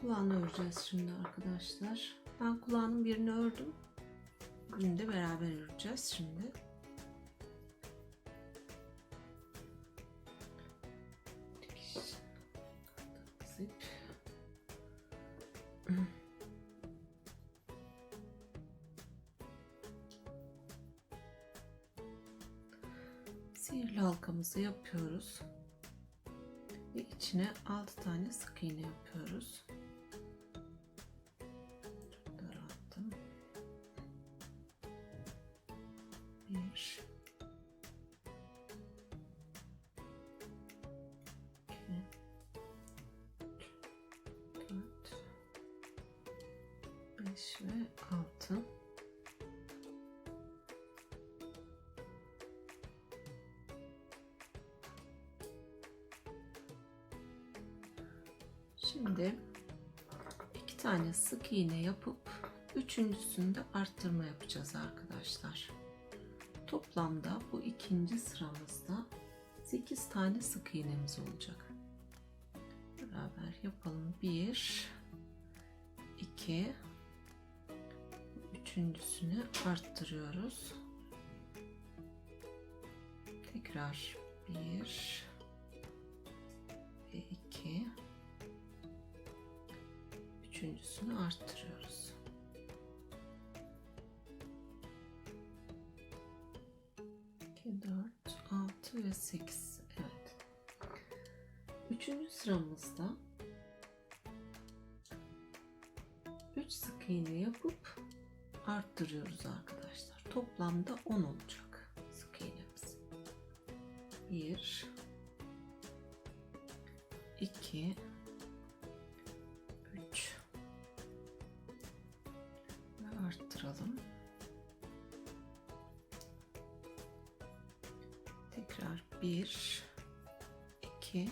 Kulağını öreceğiz şimdi arkadaşlar. Ben kulağının birini ördüm. Birini de beraber öreceğiz şimdi. Zip. Sihirli halkamızı yapıyoruz. Ve içine 6 tane sık iğne yapıyoruz. Beş ve altı. Şimdi iki tane sık iğne yapıp üçüncüsünde arttırma yapacağız arkadaşlar. Toplamda bu ikinci sıramızda 8 tane sık iğnemiz olacak. Beraber yapalım. 1 2 Üçüncüsünü arttırıyoruz. Tekrar 1 ve 2 Üçüncüsünü arttırıyoruz. İki, dört, altı ve sekiz. Evet. Üçüncü sıramızda üç sık iğne yapıp arttırıyoruz arkadaşlar. Toplamda 10 olacak sık iğnemiz. Bir, iki, üç ve arttıralım. Tekrar 1 2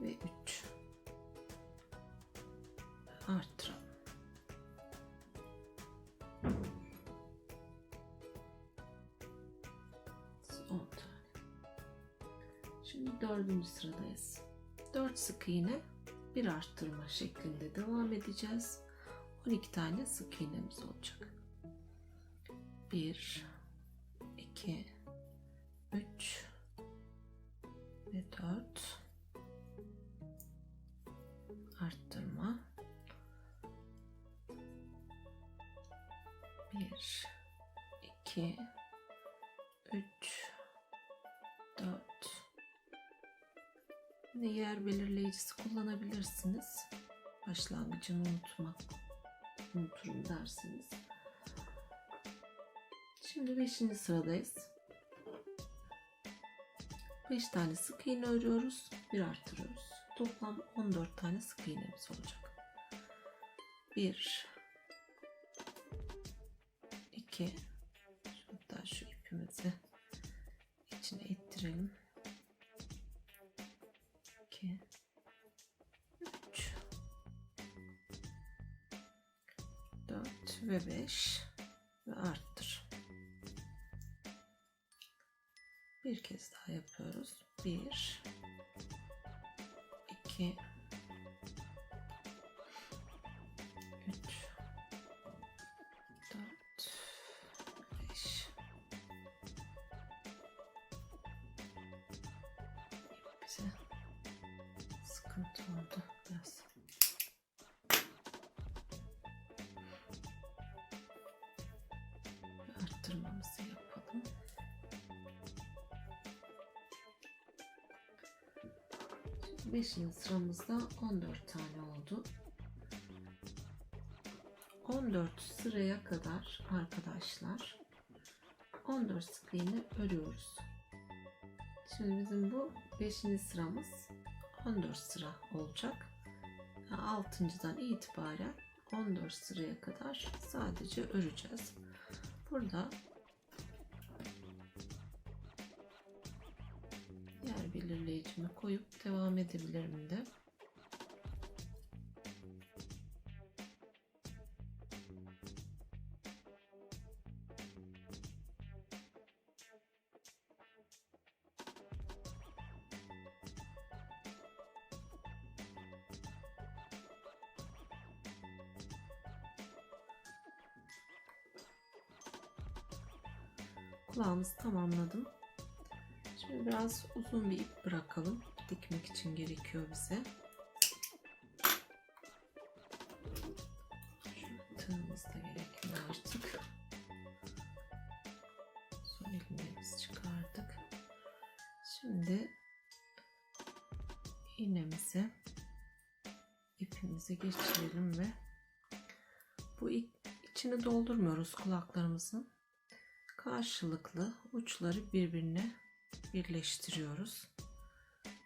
ve 3 arttıralım. Şimdi dördüncü sıradayız. 4 sık iğne bir arttırma şeklinde devam edeceğiz. 12 tane sık iğnemiz olacak. 1 2 3 ve 4 kullanabilirsiniz. Başlangıcını unutmak unuturum dersiniz. Şimdi 5. sıradayız. 5 tane sık iğne örüyoruz. Bir artırıyoruz. Toplam 14 tane sık iğnemiz olacak. 1 2 Hatta şu ipimizi içine ittirelim. 4 ve 5 ve arttır. Bir kez daha yapıyoruz. 1 2 3 4 5 bize sıkıntı oldu 5. sıramızda 14 tane oldu. 14 sıraya kadar arkadaşlar 14 sık iğne örüyoruz. Şimdi bizim bu 5. sıramız 14 sıra olacak. 6.dan itibaren 14 sıraya kadar sadece öreceğiz. Burada belirleyicimi koyup devam edebilirim de. Uzun bir ip bırakalım. Dikmek için gerekiyor bize. Tığımız da gerekli artık. Son ilmeğimizi çıkardık. Şimdi iğnemizi ipimizi geçirelim ve bu içini doldurmuyoruz kulaklarımızın. Karşılıklı uçları birbirine birleştiriyoruz.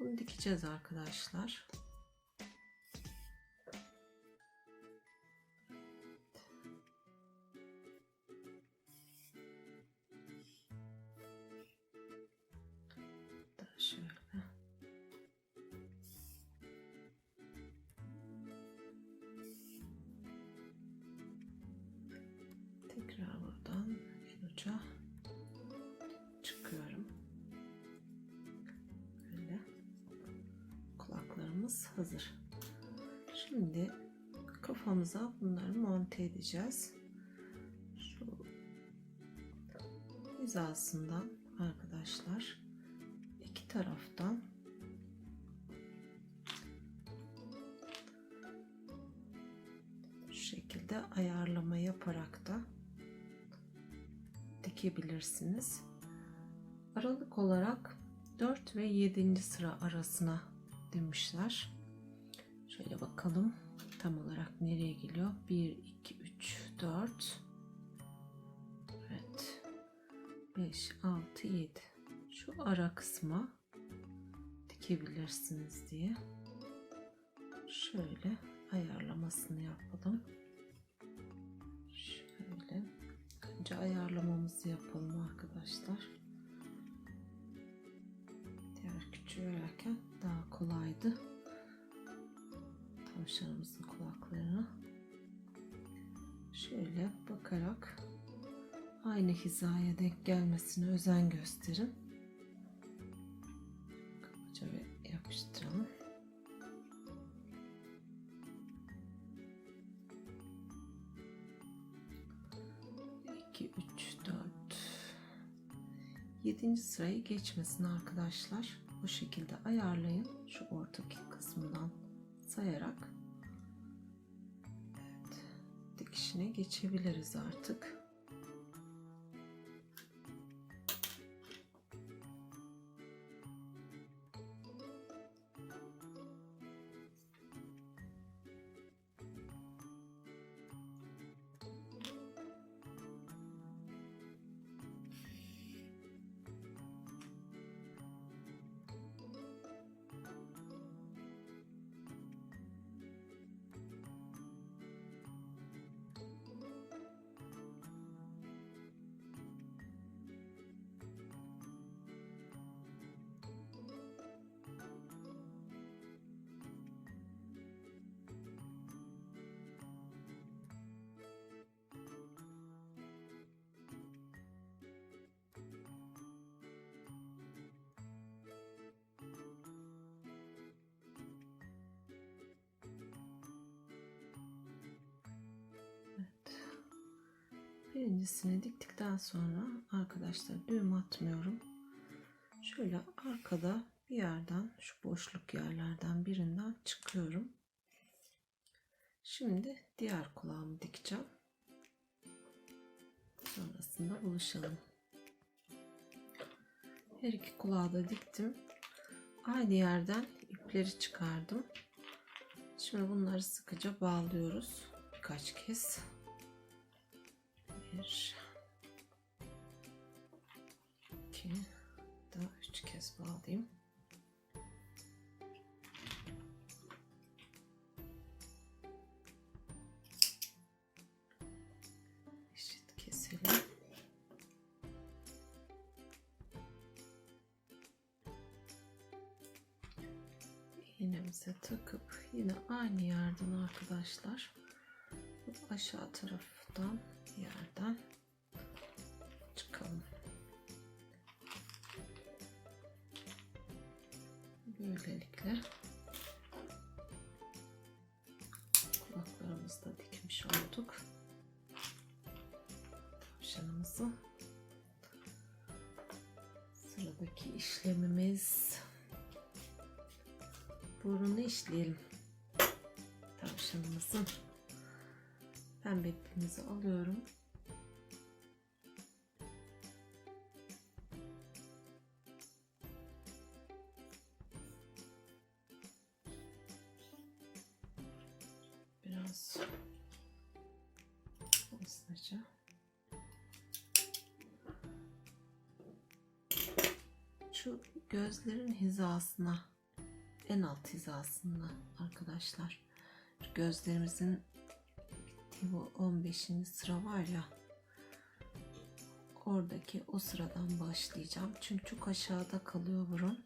Bunu dikeceğiz arkadaşlar. Kulaklarımız hazır. Şimdi kafamıza bunları monte edeceğiz. Şu hizasından arkadaşlar iki taraftan şu şekilde ayarlama yaparak da dikebilirsiniz. Aralık olarak 4 ve 7. sıra arasına demişler. Şöyle bakalım tam olarak nereye geliyor. 1, 2, 3, 4 Evet 5, 6, 7 şu ara kısma dikebilirsiniz diye şöyle ayarlamasını yapalım. Şöyle önce ayarlamamızı yapalım arkadaşlar. Diğer küçüğü örerken daha kolaydı. Tavşanımızın kulaklarını şöyle bakarak aynı hizaya denk gelmesine özen gösterin. Kabaca ve yapıştıralım. İki, üç, dört. Yedinci sırayı geçmesin arkadaşlar. Bu şekilde ayarlayın. Şu ortaki kısmından sayarak. Evet. Dikişine geçebiliriz artık. Birincisini diktikten sonra arkadaşlar düğüm atmıyorum. Şöyle arkada bir yerden şu boşluk yerlerden birinden çıkıyorum. Şimdi diğer kulağımı dikeceğim. Sonrasında buluşalım. Her iki kulağı da diktim. Aynı yerden ipleri çıkardım. Şimdi bunları sıkıca bağlıyoruz birkaç kez. Bir, iki, daha üç kez bağlayayım. Eşit keselim. İğnemize takıp yine aynı yerden arkadaşlar aşağı taraftan yerden çıkalım. Böylelikle kulaklarımızı da dikmiş olduk. Tavşanımızı sıradaki işlemimiz burunu işleyelim tavşanımızın pembe ipimizi alıyorum. Biraz hızlıca şu gözlerin hizasına en alt hizasında arkadaşlar gözlerimizin bittiği bu 15. sıra var ya oradaki o sıradan başlayacağım. Çünkü çok aşağıda kalıyor burun.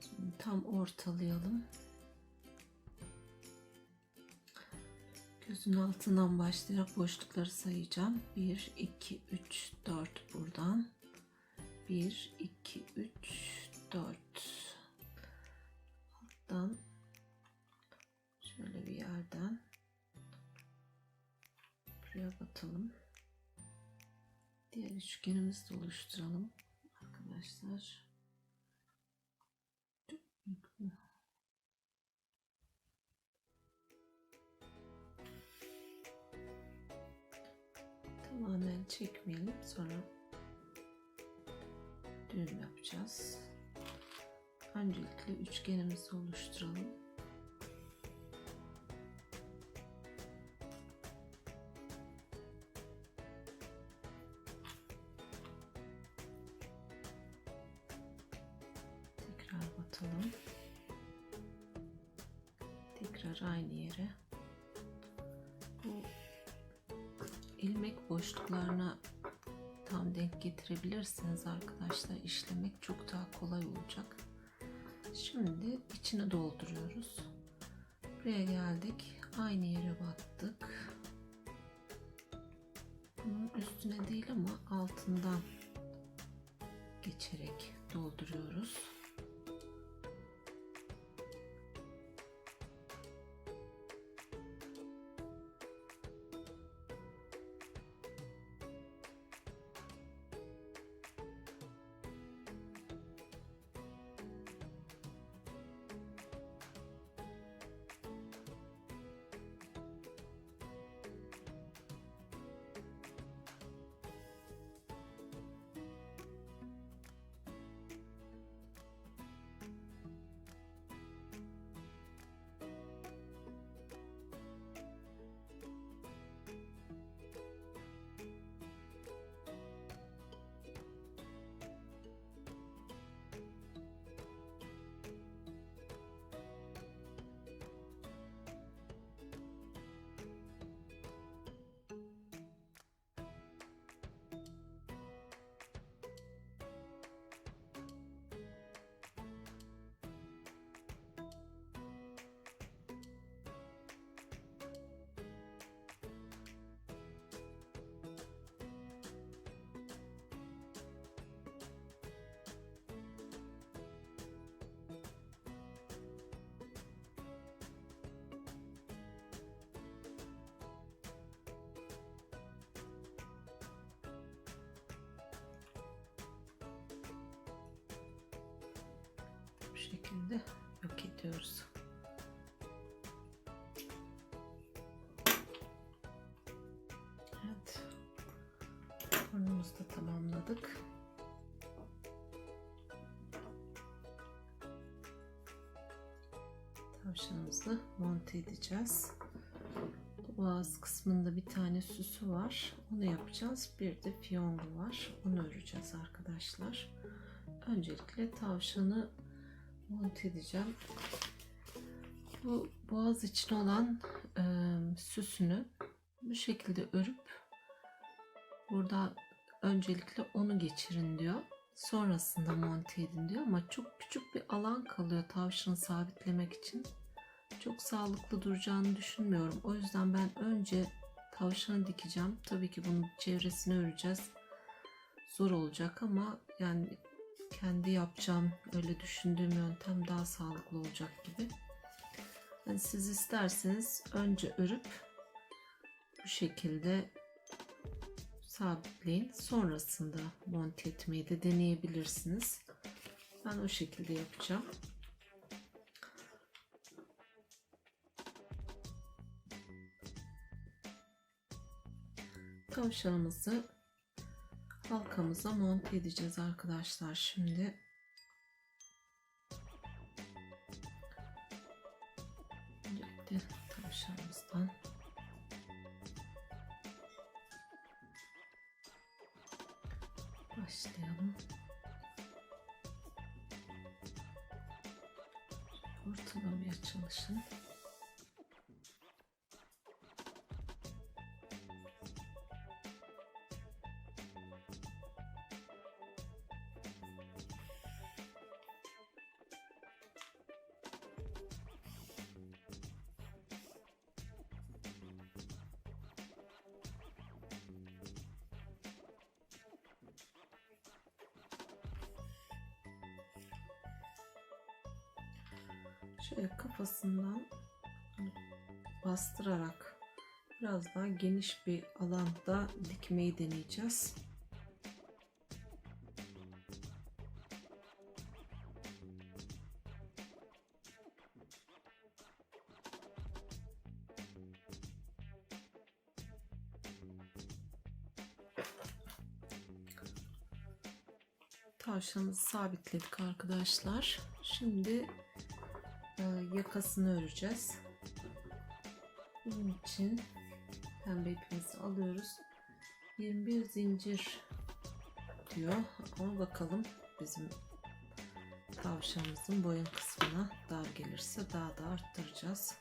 Şimdi tam ortalayalım. Gözün altından başlayarak boşlukları sayacağım. 1 2 3 4 buradan. 1 2 3 4 alttan şöyle bir yerden buraya batalım. Diğer üçgenimizi de oluşturalım arkadaşlar. Tamamen çekmeyelim sonra düğüm yapacağız. Öncelikle üçgenimizi oluşturalım. Olacak. Şimdi içini dolduruyoruz. Buraya geldik. Aynı yere battık. Bunun üstüne değil ama altından geçerek dolduruyoruz. Şekilde yok ediyoruz. Evet. Burnumuzu da tamamladık. Tavşanımızı monte edeceğiz. Boğaz kısmında bir tane süsü var. Onu yapacağız. Bir de fiyongu var. Onu öreceğiz arkadaşlar. Öncelikle tavşanı monte edeceğim. Bu boğaz için olan e, süsünü bu şekilde örüp burada öncelikle onu geçirin diyor. Sonrasında monte edin diyor ama çok küçük bir alan kalıyor tavşanı sabitlemek için. Çok sağlıklı duracağını düşünmüyorum. O yüzden ben önce tavşanı dikeceğim. Tabii ki bunun çevresini öreceğiz. Zor olacak ama yani kendi yapacağım öyle düşündüğüm yöntem daha sağlıklı olacak gibi. Yani siz isterseniz önce örüp bu şekilde sabitleyin. Sonrasında monte etmeyi de deneyebilirsiniz. Ben o şekilde yapacağım. Tavşanımızı halkamıza monte edeceğiz arkadaşlar şimdi. Öncelikle tavşanımızdan başlayalım. Ortalamaya çalışın. Şöyle kafasından bastırarak biraz daha geniş bir alanda dikmeyi deneyeceğiz. Tavşanımızı sabitledik arkadaşlar. Şimdi yakasını öreceğiz. Bunun için pembe ipimizi alıyoruz. 21 zincir diyor ama bakalım bizim tavşanımızın boyun kısmına dar gelirse daha da arttıracağız.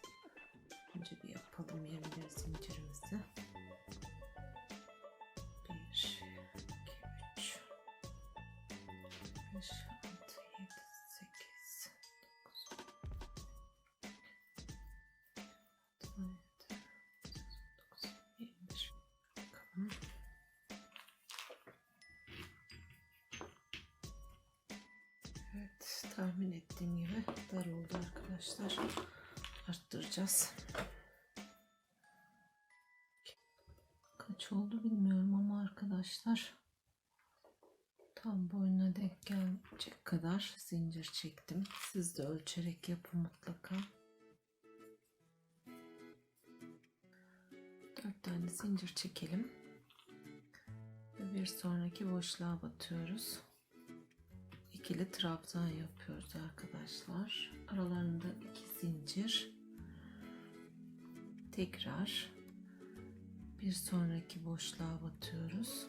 Önce bir yapalım 21 zincirimizi. 1 2 3 5 arkadaşlar tam boynuna denk gelecek kadar zincir çektim. Siz de ölçerek yapın mutlaka. Dört tane zincir çekelim. Ve bir sonraki boşluğa batıyoruz. İkili trabzan yapıyoruz arkadaşlar. Aralarında iki zincir. Tekrar bir sonraki boşluğa batıyoruz.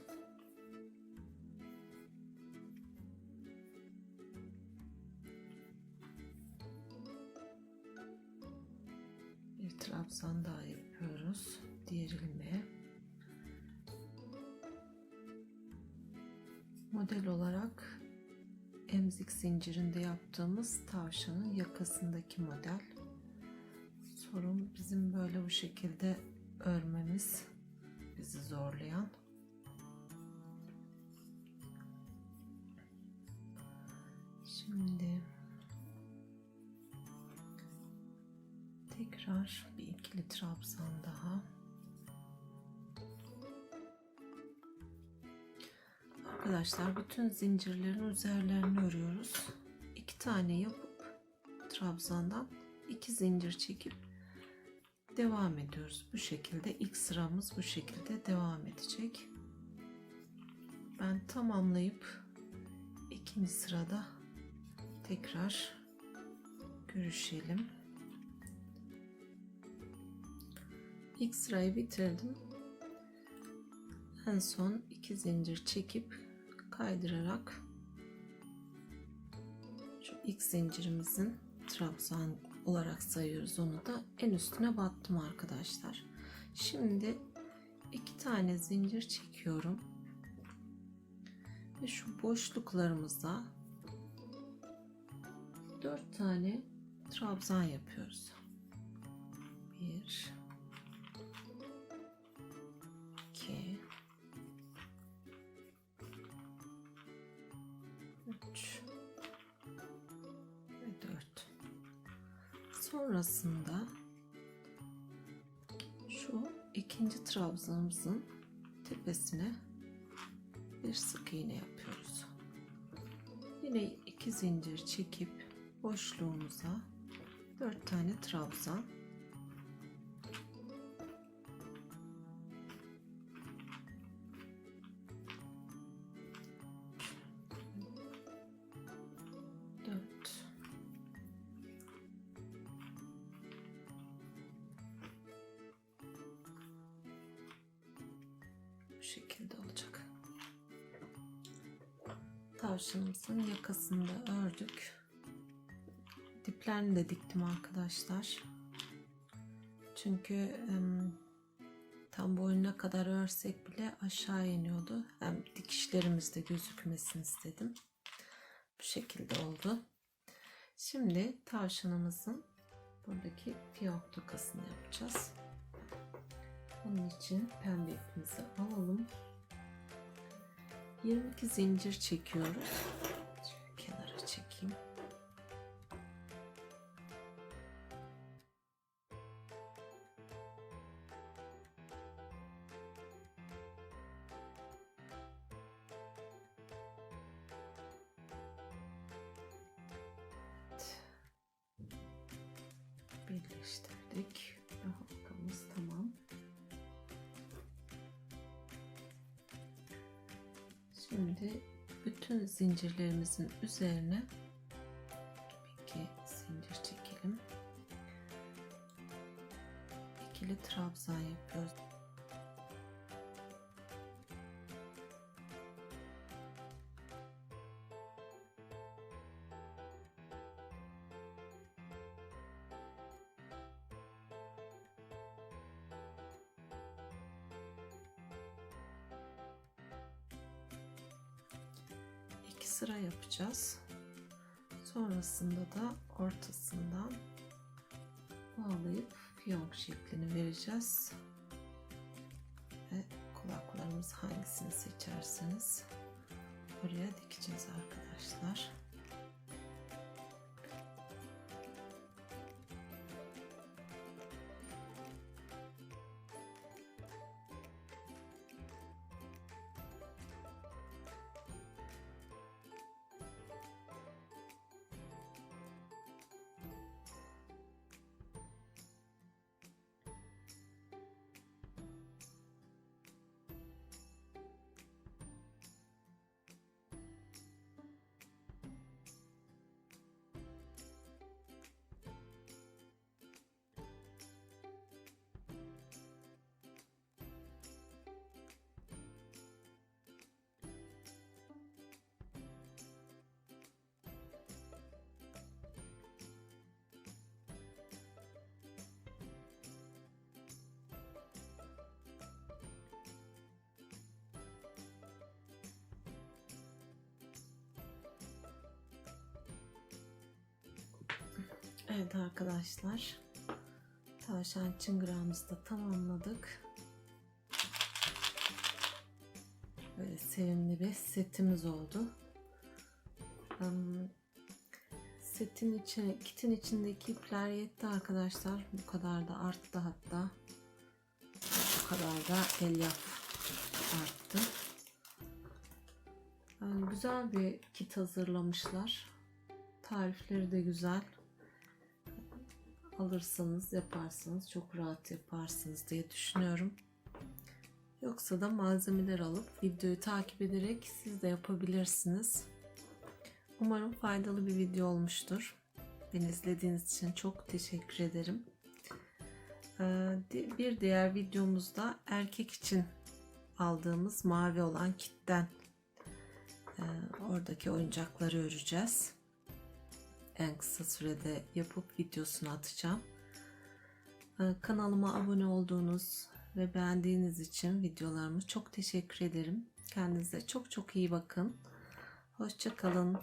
Bir trabzan daha yapıyoruz. Diğer ilmeğe. Model olarak emzik zincirinde yaptığımız tavşanın yakasındaki model. Sorun bizim böyle bu şekilde örmemiz bizi zorlayan. Şimdi tekrar bir ikili trabzan daha. Arkadaşlar bütün zincirlerin üzerlerini örüyoruz. İki tane yapıp trabzandan iki zincir çekip devam ediyoruz. Bu şekilde ilk sıramız bu şekilde devam edecek. Ben tamamlayıp ikinci sırada tekrar görüşelim. İlk sırayı bitirdim. En son iki zincir çekip kaydırarak şu ilk zincirimizin trabzan olarak sayıyoruz onu da en üstüne battım arkadaşlar. Şimdi iki tane zincir çekiyorum ve şu boşluklarımıza dört tane trabzan yapıyoruz. Bir, Sonrasında şu ikinci trabzanımızın tepesine bir sık iğne yapıyoruz. Yine iki zincir çekip boşluğumuza dört tane trabzan ördük. Diplerini de diktim arkadaşlar. Çünkü tam boynuna kadar örsek bile aşağı iniyordu. Hem dikişlerimiz de gözükmesin istedim. Bu şekilde oldu. Şimdi tavşanımızın buradaki fiyonk tokasını yapacağız. Bunun için pembe ipimizi alalım. 22 zincir çekiyoruz. Bütün zincirlerimizin üzerine iki zincir çekelim. İkili trabzan yapıyoruz. Da ortasından bağlayıp fiyonk şeklini vereceğiz. Ve kulaklarımız hangisini seçerseniz oraya dikeceğiz arkadaşlar. Evet arkadaşlar. Tavşan çıngırağımızı da tamamladık. Böyle sevimli bir setimiz oldu. Um, setin içine, kitin içindeki ipler yetti arkadaşlar. Bu kadar da arttı hatta. Bu kadar da elyaf arttı. Yani güzel bir kit hazırlamışlar. Tarifleri de güzel alırsanız yaparsanız çok rahat yaparsınız diye düşünüyorum. Yoksa da malzemeler alıp videoyu takip ederek siz de yapabilirsiniz. Umarım faydalı bir video olmuştur. Beni izlediğiniz için çok teşekkür ederim. Ee, Bir diğer videomuzda erkek için aldığımız mavi olan kitten e, oradaki oyuncakları öreceğiz en kısa sürede yapıp videosunu atacağım. Ee, kanalıma abone olduğunuz ve beğendiğiniz için videolarımı çok teşekkür ederim. Kendinize çok çok iyi bakın. Hoşçakalın.